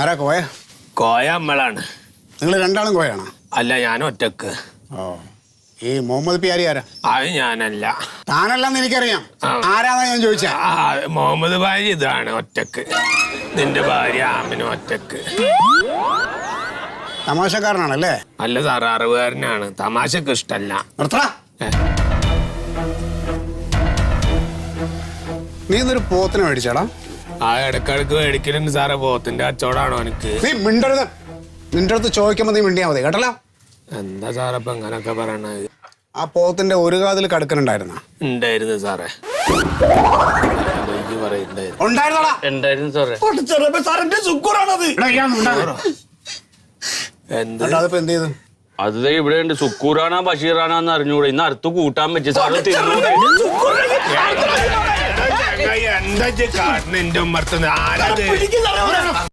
ആരാ കോയ? കോയ അമ്മളാണ് നിങ്ങൾ രണ്ടാളും കോയാണോ? അല്ല ഞാൻ ഒറ്റയ്ക്ക്. ഓ ഈ മുഹമ്മദ് പിയാരി ആരാ? അത് ഞാനല്ല. താനല്ലെന്ന് എനിക്കറിയാം. ആരാന്നാ ഞാൻ ചോദിച്ചാ? ആ മുഹമ്മദ് ഭാര്യ ഇതാണ് ഒറ്റയ്ക്ക്. നിന്റെ ഭാര്യ ആമിനും ഒറ്റയ്ക്ക്. തമാശക്കാരനാണല്ലേ? അല്ല സാറ് അറിവുകാരനാണ്. തമാശക്ക് ഇഷ്ടല്ല. നിർത്തടാ. ഏ, നീ ഇന്നൊരു പോത്തിനെ മേടിച്ചാടാ. ആ ഇടക്കിടക്ക് മേടിക്കലുണ്ട് സാറേ. പോത്തിന്റെ അച്ചോടാണോ എനിക്ക്? നീ മിണ്ടരുത്. നിന്റെ അടുത്ത് ചോദിക്കുമ്പോ നീ മിണ്ടിയാ മതി കേട്ടല്ലോ? എന്താ സാറേ ഇപ്പൊ ഇങ്ങനൊക്കെ പറയണത് ആ പോത്തിന്റെ ഒരു കാതിൽ കടുക്കനുണ്ടായിരുന്ന? ഉണ്ടായിരുന്നു സാറേ. എനിക്ക് പറയുന്നുണ്ടായിരുന്നു ഉണ്ടായിരുന്നടാ. എന്തായിരുന്നു സാറേ. എടാ, ഇയാളൊന്നും ഉണ്ടാകരുത്. എന്ത്? എന്നിട്ട് അതിപ്പോ എന്ത് ചെയ്തു? അത് ദേ ഇവിടെ ഉണ്ട് സുക്കൂറാണോ ബഷീറാണോന്ന് അറിഞ്ഞൂടെ. ഇന്ന് അടുത്ത് കൂട്ടാൻ പറ്റി. സാറ് തിന്നു എന്താ കാട്ടിന് എന്റെ ഉമ്മർത്തുന്നത്? ആരത്?